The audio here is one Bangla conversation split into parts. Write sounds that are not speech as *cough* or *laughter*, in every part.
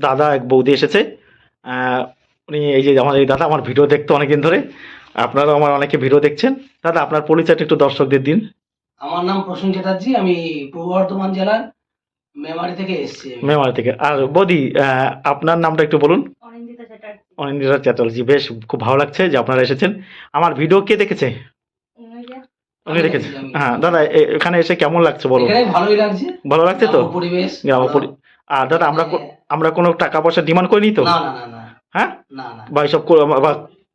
দাদা এক বৌদি এসেছে। উনি এই যে আমার এই দাদা আমার ভিডিও দেখতো অনেকদিন ধরে। আপনারাও আমার অনেকে ভিডিও দেখছেন। দাদা আপনার পরিচয়টা একটু দর্শকদের দিন। আমার নাম প্রসূন চ্যাটার্জি আমি পূর্ব বর্ধমান জেলার মেমারি থেকে এসেছি মেমারি থেকে। আর বৌদি আপনার নামটা একটু বলুন। অনিন্দিতা চ্যাটার্জি। বেশ খুব ভালো লাগছে যে আপনারা এসেছেন। আমার ভিডিও কে দেখেছে? উনি যে দেখেছে। হ্যাঁ দাদা এ- এখানে এসে কেমন লাগছে বলো ভালোই লাগছে। ভালো লাগছে তো? পরিবেশ আর দাদা আমরা মানে- আমরা কোনো টাকা পয়সা ডিমান্ড করিনি তো? হ্যাঁ? বা এইসব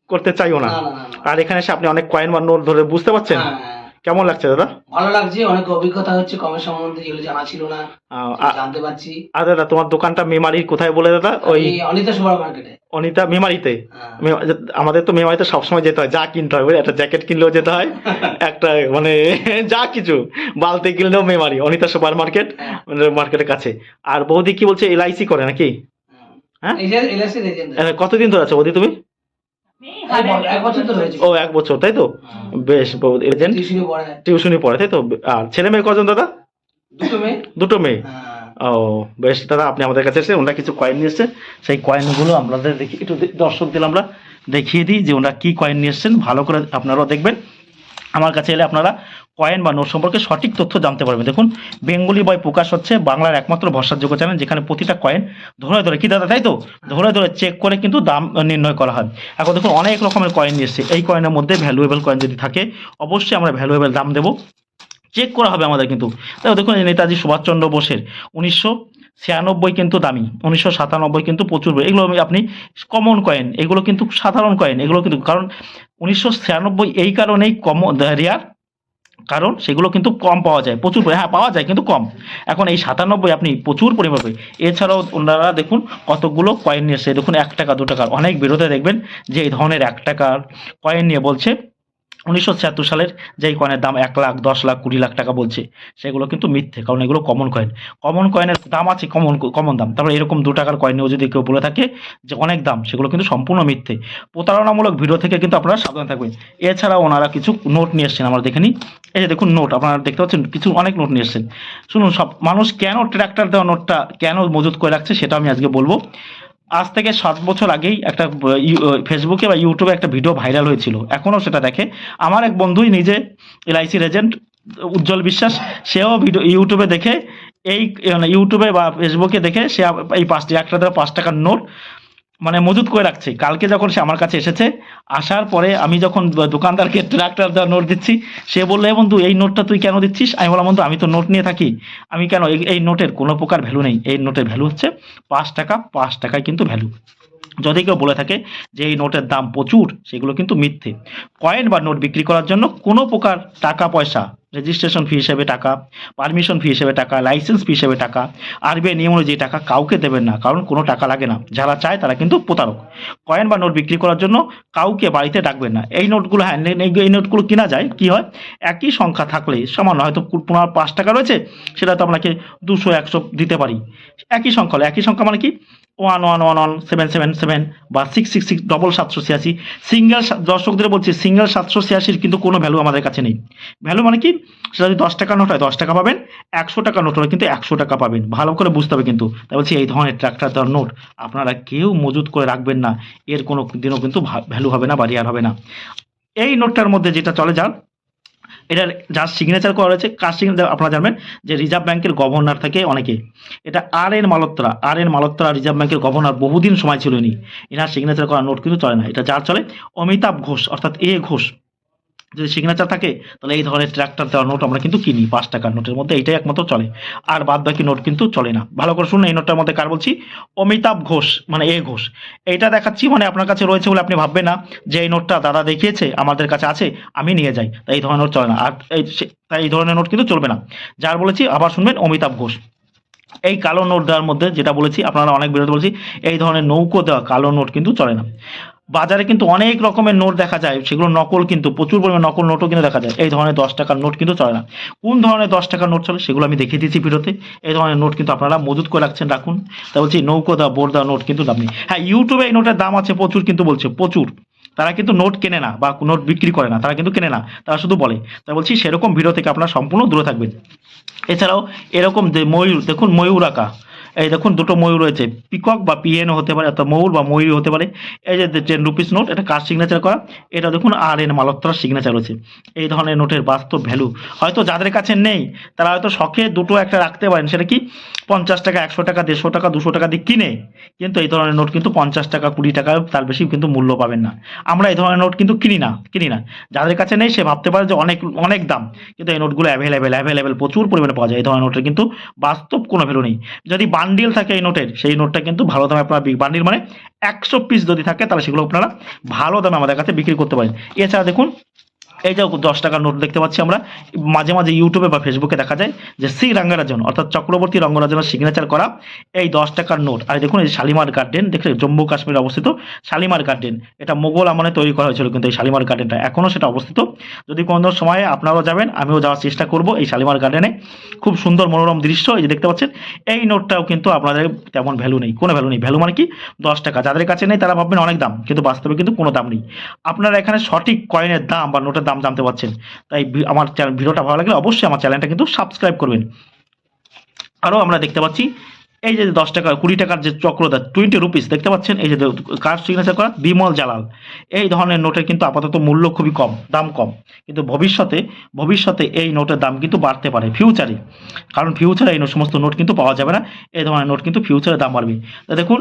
করতে চাইও না। আর এখানে এসে আপনি অনেক কয়েন বা নোট ধরে বুঝতে পারছেন? হ্যাঁ, হ্যাঁ। কেমন লাগছে দাদা? ভালো লাগছে অনেক অভিজ্ঞতা হচ্ছে কমের সম্বন্ধে যেগুলো জানা ছিল না জানতে পারছি। আর দাদা তোমার দোকানটা মেমারি কোথায় বলে দাদা? ওই অনিতা সুপার মার্কেটে অনিতা মেমারিতে? হ্যাঁ। আমাদের তো মেমারিতে সবসময় যেতে হয় যা কিনতে হয়? একটা জ্যাকেট কিনলেও যেতে হয় *laughs* একটা মানে *laughs* যা কিছু বালতি কিনলেও মেমারি অনিতা সুপার মার্কেট হ্যাঁ। মার্কেটের কাছে। আর বৌদি কি বলছে এলআইসি করে নাকি? হ্যাঁ? এই যে এলএসসি এজেন্ট আহ, কতদিন ধরে আছে বৌদি তুমি? ও এক বছর তাই তো? বেশ বৌদি এজেন্ট টিউশনি পড়ে তাই তো? আর ছেলে মেয়ে কজন দাদা? দুটো মেয়ে। দুটো মেয়ে? হ্যাঁ। ও বেশ দাদা আপনি আমাদের কাছে এসে ওনারা কিছু কয়েন নিয়ে এসছেন। সেই কয়েনগুলো আপনাদের দেখি একটু দর্শকদের আমরা দেখিয়ে দিই যে ওনারা কি কয়েন নিয়ে এসছেন। ভালো করে আপনারাও দেখবেন। আমার কাছে এলে আপনারা কয়েন বা নোট সম্পর্কে সঠিক তথ্য জানতে পারবেন। দেখুন, বেঙ্গলি বয় প্রকাশ হচ্ছে বাংলার একমাত্র ভরসাযোগ্য চ্যানেল, যেখানে প্রতিটা কয়েন ধরে ধরে, কি দাদা, তাই তো? ধরে ধরে চেক করে কিন্তু দাম নির্ণয় করা হয়। এখন দেখুন, অনেক রকমের কয়েন এসছে। এই কয়েনের মধ্যে ভ্যালুয়েবল কয়েন যদি থাকে, অবশ্যই আমরা ভ্যালুয়েবল দাম দেবো। চেক করা হবে আমাদের কিন্তু। তাই দেখুন নেতাজি সুভাষচন্দ্র বোসের উনিশশো ছিয়ানব্বই কিন্তু দামি, উনিশশো সাতানব্বই কিন্তু প্রচুর এগুলো আপনি কমন কয়েন এগুলো কিন্তু সাধারণ কয়েন এগুলো কিন্তু কারণ উনিশশো ছিয়ানব্বই এই কারণেই কম রেয়ার কারণ সেগুলো কিন্তু কম পাওয়া যায়, প্রচুর পরি- হ্যাঁ পাওয়া যায় কিন্তু কম। এখন এই সাতানব্বই আপনি প্রচুর পরিমাণ। এছাড়াও ওনারা দেখুন কতগুলো কয়েন নিয়ে এসছে। দেখুন এক টাকা, দু টাকার অনেক বিরোধে দেখবেন যে এই ধরনের এক টাকার কয়েন নিয়ে বলছে উনিশশো ছিয়াত্তর সালের যেই কয়েনের দাম এক লাখ, দশ লাখ, কুড়ি লাখ টাকা বলছে, সেগুলো কিন্তু মিথ্যে, কারণ এগুলো কমন কয়েন কমন কয়েনের দাম আছে কমন কমন দাম। তারপরে এরকম দু টাকার কয়েনেও যদি কেউ বলে থাকে যে অনেক দাম, সেগুলো কিন্তু সম্পূর্ণ মিথ্যে। প্রতারণামূলক ভিডিও থেকে কিন্তু আপনারা সাবধান থাকবেন। এছাড়াও ওনারা কিছু নোট নিয়ে এসছেন, আমরা দেখে নিই। এই যে দেখুন নোট আপনারা দেখতে পাচ্ছেন, কিছু অনেক নোট নিয়ে এসছেন। শুনুন, সব মানুষ কেন ট্র্যাক্টর দেওয়া নোটটা কেন মজুত করে রাখছে, সেটা আমি আজকে বলব। আজ থেকে সাত বছর আগেই একটা ফেসবুকে বা ইউটিউবে একটা ভিডিও ভাইরাল হয়েছিল। এখনও সেটা দেখে। আমার এক বন্ধুই নিজে এলআইসি এজেন্ট উজ্জ্বল বিশ্বাস, সেও ভিডিও ইউটিউবে দেখে, এই মানে ইউটিউবে বা ফেসবুকে দেখে, সে এই পাঁচ এক টাকা পাঁচ টাকার নোট মানে মজুত করে রাখছে। কালকে যখন সে আমার কাছে এসেছে, আসার পরে আমি যখন দোকানদারকে ট্রাক্টর দেওয়া নোট দিচ্ছি, সে বলল, "এ বন্ধু, এই নোটটা তুই কেন দিচ্ছিস? আমি বললাম, বন্ধু, আমি তো নোট নিয়ে থাকি। আমি কেন? এই নোটের কোনো প্রকার ভ্যালু নেই। এই নোটের ভ্যালু হচ্ছে পাঁচ টাকা, পাঁচ টাকায় কিন্তু ভ্যালু যদি কেউ বলে থাকে যে এই নোটের দাম প্রচুর, সেগুলো কিন্তু মিথ্যে। কয়েন বা নোট বিক্রি করার জন্য কোনো প্রকার টাকা পয়সা রেজিস্ট্রেশন ফি হিসেবে টাকা পারমিশন ফি হিসেবে টাকা লাইসেন্স ফি হিসেবে টাকা আরবিআই নিয়ম অনুযায়ী টাকা কাউকে দেবেন না, কারণ কোনো টাকা লাগে না। যারা চায় তারা কিন্তু প্রতারক। কয়েন বা নোট বিক্রি করার জন্য কাউকে বাড়িতে ডাকবেন না। এই নোটগুলো হ্যাঁ এই নোটগুলো কিনা যায়, কি হয়? একই সংখ্যা থাকলে সামান্য হয়তো কু- পনেরো পাঁচ টাকা রয়েছে, সেটা তো আপনাকে দুশো, একশো দিতে পারি। একই সংখ্যা হলো একই সংখ্যা মানে কি? One one one one seven seven seven বা সিক্স সিক্স সিক্স ডবল সাতশো ছিয়াশি। সিঙ্গেল দর্শকদের বলছি সিঙ্গেল সাতশো ছিয়াশির কিন্তু কোনো ভ্যালু আমাদের কাছে নেই। ভ্যালু মানে কি? সেটা যদি দশ টাকা নোট হয়, দশ টাকা পাবেন, একশো টাকা নোট হলে কিন্তু একশো টাকা পাবেন। ভালো করে বুঝতে হবে কিন্তু। তাই বলছি, এই ধরনের ট্রাক্টর দেওয়ার নোট আপনারা কেউ মজুত করে রাখবেন না। এর কোনো দিনও কিন্তু ভ্যালু হবে না বা রেয়ার হবে না। এই নোটটার মধ্যে যেটা চলে যান এটার যার সিগনেচার করা রয়েছে, কার সিগনেচার আপনারা জানবেন? যে রিজার্ভ ব্যাংকের গভর্নর থাকে অনেকে। এটা R N Malhotra R N Malhotra Reserve ব্যাংকের গভর্নর বহুদিন সময় ছিল ইনি এনার সিগনেচার করা নোট কিন্তু চলে না। এটা যার চলে? অমিতাভ ঘোষ, অর্থাৎ এ ঘোষ। যদি সিগনেচার থাকে, তাহলে এই ধরনের ট্র্যাক্টর দেওয়া নোট আমরা কিন্তু কিনি, পাঁচ টাকার নোটের মধ্যে এইটাই একমাত্র চলে। আর বাদ বাকি নোট কিন্তু চলে না। ভালো করে শুনুন, এই নোটটার মধ্যে কার বলছি? অমিতাভ ঘোষ মানে এ ঘোষ। এইটা দেখাচ্ছি মানে আপনার কাছে রয়েছে বলে আপনি ভাববেন না যে এই নোটটা দাদা দেখিয়েছে, আমাদের কাছে আছে, আমি নিয়ে যাই। তাই এই ধরনের নোট চলে না। আর এই তাই এই ধরনের নোট কিন্তু চলবে না। যার বলেছি, আবার শুনবেন অমিতাভ ঘোষ। এই কালো নোট দেওয়ার মধ্যে যেটা বলেছি, আপনারা অনেক বিরোধ বলছি, এই ধরনের নৌকো দেওয়া কালো নোট কিন্তু চলে না। বাজারে কিন্তু অনেক রকমের নোট দেখা যায়, সেগুলো নকল কিন্তু, প্রচুর পরিমাণে নকল নোটও কিন্তু দেখা যায়। এই ধরনের দশ টাকার নোট কিন্তু চলে না। কোন ধরনের দশ টাকার নোট চলে সেগুলো আমি দেখিয়ে দিচ্ছি ভিডিওতে। এই ধরনের নোট কিন্তু আপনারা মজুত করে রাখছেন, রাখুন। তা বলছি, নৌকো দেওয়া বোর্ড দেওয়া নোট কিন্তু দাম নেই। হ্যাঁ ইউটিউবে এই নোটের দাম আছে প্রচুর কিন্তু বলছে, প্রচুর। তারা কিন্তু নোট কেনে না বা নোট বিক্রি করে না, তারা কিন্তু কেনে না, তারা শুধু বলে। তাই বলছি, সেরকম ভিডিও থেকে আপনারা সম্পূর্ণ দূরে থাকবেন। এছাড়াও এরকম যে ময়ূর, দেখুন ময়ূর আঁকা। এই দেখুন, দুটো ময়ূর রয়েছে। পিকক বা পিএনও হতে পারে, অর্থাৎ ময়ূর বা ময়ূরী হতে পারে। এই যে টেন রুপিস নোট এটা কার সিগনেচার করা? এটা দেখুন আর এন মালত্রার সিগনেচার রয়েছে। এই ধরনের নোটের বাস্তব ভ্যালু হয়তো যাদের কাছে নেই, তারা হয়তো শখে দুটো একটা রাখতে পারেন। সেটা কি? পঞ্চাশ টাকা, একশো টাকা, দেড়শো টাকা, দুশো টাকা দিয়ে কিনে। কিন্তু এই ধরনের নোট কিন্তু পঞ্চাশ টাকা, কুড়ি টাকা, তার বেশি কিন্তু মূল্য পাবেন না। আমরা এই ধরনের নোট কিন্তু কিনি না কিনি না। যাদের কাছে নেই, সে ভাবতে পারে যে অনেক অনেক দাম। কিন্তু এই নোটগুলো অ্যাভেলেবেল অ্যাভেলেবেল প্রচুর পরিমাণে পাওয়া যায়। এই ধরনের নোটের কিন্তু বাস্তব কোনো ভ্যালু নেই। যদি বান্ডিল থাকে এই নোটের সেই নোটটা কিন্তু ভালো দামে আপনারা বান্ডিল মানে একশো পিস যদি থাকে তাহলে সেগুলো আপনারা ভালো দামে আমাদের কাছে বিক্রি করতে পারেন। এছাড়া দেখুন এই যে দশ টাকার নোট দেখতে পাচ্ছি আমরা, মাঝে মাঝে ইউটিউবে বা ফেসবুকে দেখা যায় যে শ্রী রঙ্গরাজন, অর্থাৎ চক্রবর্তী রঙ্গরাজনের সিগনেচার করা এই দশ টাকার নোট আর দেখুন, এই শালিমার গার্ডেন দেখলে জম্মু কাশ্মীরে অবস্থিত শালিমার গার্ডেন এটা মোগল আমলে তৈরি করা হয়েছিল কিন্তু এই শালিমার গার্ডেনটা এখনও সেটা অবস্থিত। যদি কোনো সময়ে আপনারাও যাবেন, আমিও যাওয়ার চেষ্টা করব এই শালিমার গার্ডেনে খুব সুন্দর মনোরম দৃশ্য, এই যে দেখতে পাচ্ছেন? এই নোটটাও কিন্তু আপনাদের তেমন ভ্যালু নেই। কোনো ভ্যালু নেই। ভ্যালু মানে কি? দশ টাকা। যাদের কাছে নেই, তারা ভাববেন অনেক দাম, কিন্তু বাস্তবে কিন্তু কোনো দাম নেই। আপনারা এখানে সঠিক কয়েনের দাম বা নোটের দাম জানতে পারছেন। তাই আমার ভিডিওটা ভালো লাগলে অবশ্যই আমার চ্যানেলটা কিন্তু সাবস্ক্রাইব করবেন। আরও আমরা দেখতে পাচ্ছি, এই যে দশ টাকা, কুড়ি টাকার যে চক্রদা টোয়েন্টি রুপিস দেখতে পাচ্ছেন? এই যে কার সিগনেচার করা? বিমল জালাল। এই ধরনের নোটের কিন্তু আপাতত মূল্য খুবই কম, দাম কম। কিন্তু ভবিষ্যতে ভবিষ্যতে এই নোটের দাম কিন্তু বাড়তে পারে ফিউচারে কারণ ফিউচারে এই সমস্ত নোট কিন্তু পাওয়া যাবে না। এই ধরনের নোট কিন্তু ফিউচারে দাম বাড়বে। তা দেখুন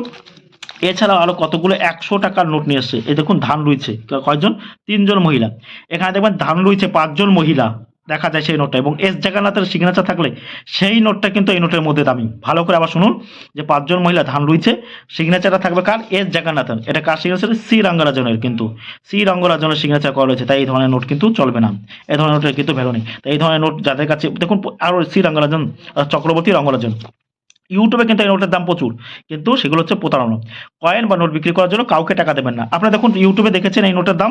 এছাড়াও আরও কতগুলো? একশো টাকার নোট নিয়ে এসছে। এই দেখুন, ধান রয়েছে কয়জন? তিনজন মহিলা। এখানে দেখবেন, ধান রয়েছে পাঁচজন মহিলা। দেখা যায় সেই নোটটা। এবং এস জাগান্নাথের সিগনেচার থাকলে সেই নোটটা কিন্তু এই নোটের মধ্যে দামি। ভালো করে আবার শুনুন, যে পাঁচজন মহিলা ধান রয়েছে সিগনেচারটা থাকবে কার? এস জাগান্নাথন এটা কার সিগনেচার সি রঙ্গরাজনের কিন্তু। সি রঙ্গরাজনের সিগনেচার করা রয়েছে। তাই এই ধরনের নোট কিন্তু চলবে না। এই ধরনের নোটের কিন্তু ভ্যালু নেই। তাই এই ধরনের নোট যাদের কাছে, দেখুন আরও সি রঙ্গরাজন, চক্রবর্তী রঙ্গরাজন। ইউটিউবে কিন্তু এই নোটের দাম প্রচুর। কিন্তু সেগুলো হচ্ছে প্রতারণা। কয়েন বা নোট বিক্রি করার জন্য কাউকে টাকা দেবেন না। আপনারা দেখুন, ইউটিউবে দেখেছেন এই নোটের দাম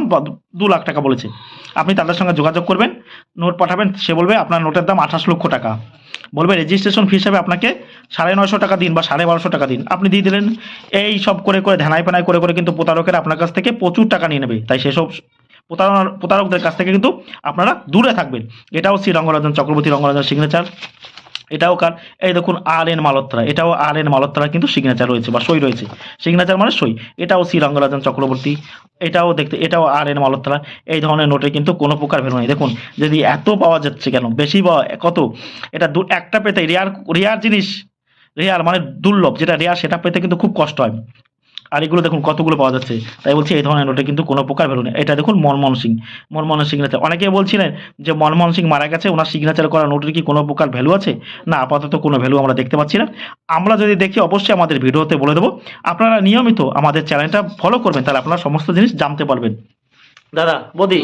দু লাখ টাকা বলেছে। আপনি তাদের সঙ্গে যোগাযোগ করবেন, নোট পাঠাবেন, সে বলবে আপনার নোটের দাম আঠাশ লক্ষ টাকা। বলবে রেজিস্ট্রেশন ফি হিসাবে আপনাকে সাড়ে নয়শো টাকা দিন বা সাড়ে বারোশো টাকা দিন। আপনি দিয়ে দিলেন, এই সব করে করে ধ্যানাই পেনাই করে করে কিন্তু প্রতারকেরা আপনার কাছ থেকে প্রচুর টাকা নিয়ে নেবে। তাই সেসব প্রতারণার প্রতারকদের কাছ থেকে কিন্তু আপনারা দূরে থাকবেন। এটাও শ্রী রঙ্গরাজন চক্রবর্তী রঙ্গরাজন সিগনেচার এটাও কার? এই দেখুন আর এন মালত্রা এটাও আর এন মালত্রা কিন্তু সিগনেচার রয়েছে বা সই রয়েছে। সিগনেচার মানে সই। এটাও শ্রী রঙ্গরাজন চক্রবর্তী। এটাও দেখতে, এটাও আর এন মালত্রা এই ধরনের নোটে কিন্তু কোনো প্রকার ভ্যালু নেই। দেখুন, যদি এত পাওয়া যাচ্ছে কেন? বেশি পাওয়া কত? এটা দু, একটা পেতে রেয়ার রেয়ার জিনিস। রেয়ার মানে দুর্লভ। যেটা রেয়ার, সেটা পেতে কিন্তু খুব কষ্ট হয়। আর এগুলো দেখুন কতগুলো পাওয়া যাচ্ছে। তাই বলছি এই ধরনের নোটে কিন্তু কোনো প্রকার ভ্যালু নেই। এটা দেখুন মনমোহন সিং। মনমোহন সিগনেচার অনেকে বলছিলেন যে মনমোহন সিং মারা গেছে ওনার সিগনেচার করা নোটের কি কোনো প্রকার ভ্যালু আছে? না আপাতত কোনো ভ্যালু আমরা দেখতে পাচ্ছি না। আমরা যদি দেখি অবশ্যই আমাদের ভিডিওতে বলে দেবো। আপনারা নিয়মিত আমাদের চ্যানেলটা ফলো করবেন তাহলে আপনারা সমস্ত জিনিস জানতে পারবেন। দাদা বদি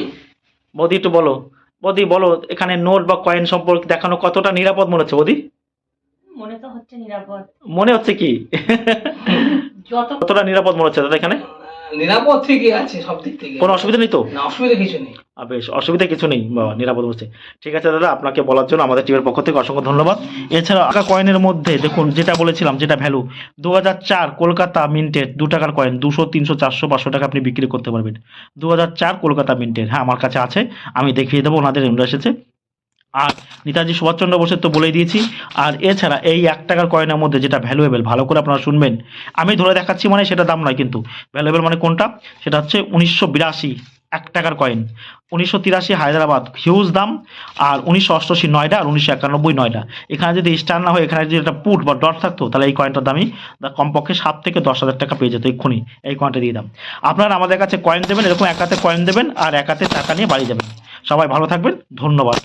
বদি একটু বলো। বদি বলো এখানে নোট বা কয়েন সম্পর্কে দেখানো কতটা নিরাপদ মনে হচ্ছে বদি? মনে তো হচ্ছে নিরাপদ। মনে হচ্ছে কি? কতটা নিরাপদ মনে হচ্ছে দাদা এখানে? নিরাপদ থেকে আছে সব দিক থেকে। কোনো অসুবিধা নেই তো? না অসুবিধা কিছু নেই। বেশ অসুবিধা কিছু নেই বাবা নিরাপদ হচ্ছে। ঠিক আছে দাদা আপনাকে বলার জন্য আমাদের টিমের পক্ষ থেকে অসংখ্য ধন্যবাদ। এছাড়া আঁকা কয়েনের মধ্যে দেখুন যেটা বলেছিলাম যেটা ভ্যালু দু হাজার চার কলকাতা মিন্টের দু টাকার কয়েন দুশো তিনশো চারশো পাঁচশো টাকা আপনি বিক্রি করতে পারবেন। দু হাজার চার কলকাতা মিন্টের হ্যাঁ আমার কাছে আছে আমি দেখিয়ে দেবো ওনাদের এমরা এসেছে। আর নেতাজি সুভাষচন্দ্র বোসের তো বলেই দিয়েছি। আর এছাড়া এই এক টাকার কয়েনের মধ্যে যেটা ভ্যালুয়েবল ভালো করে আপনারা শুনবেন। আমি ধরে দেখাচ্ছি মানে সেটা দাম নয় কিন্তু। ভ্যালুয়েবল মানে কোনটা? সেটা হচ্ছে উনিশশো বিরাশি, এক টাকার কয়েন। উনিশশো তিরাশি হায়দ্রাবাদ হিউজ দাম। আর উনিশশো অষ্টআশি নয়টা আর উনিশশো একানব্বই নয়টা এখানে যদি স্টার না হয়, এখানে যদি একটা পুট বা ডট থাকতো, তাহলে এই কয়েনটার দামই কমপক্ষে সাত থেকে দশ হাজার টাকা পেয়ে যেত এক্ষুনি এই কয়েনটা দিয়ে দাম। আপনারা আমাদের কাছে কয়েন দেবেন, এরকম এক হাতে কয়েন দেবেন আর এক হাতে টাকা নিয়ে বাড়ি যাবেন। সবাই ভালো থাকবেন, ধন্যবাদ।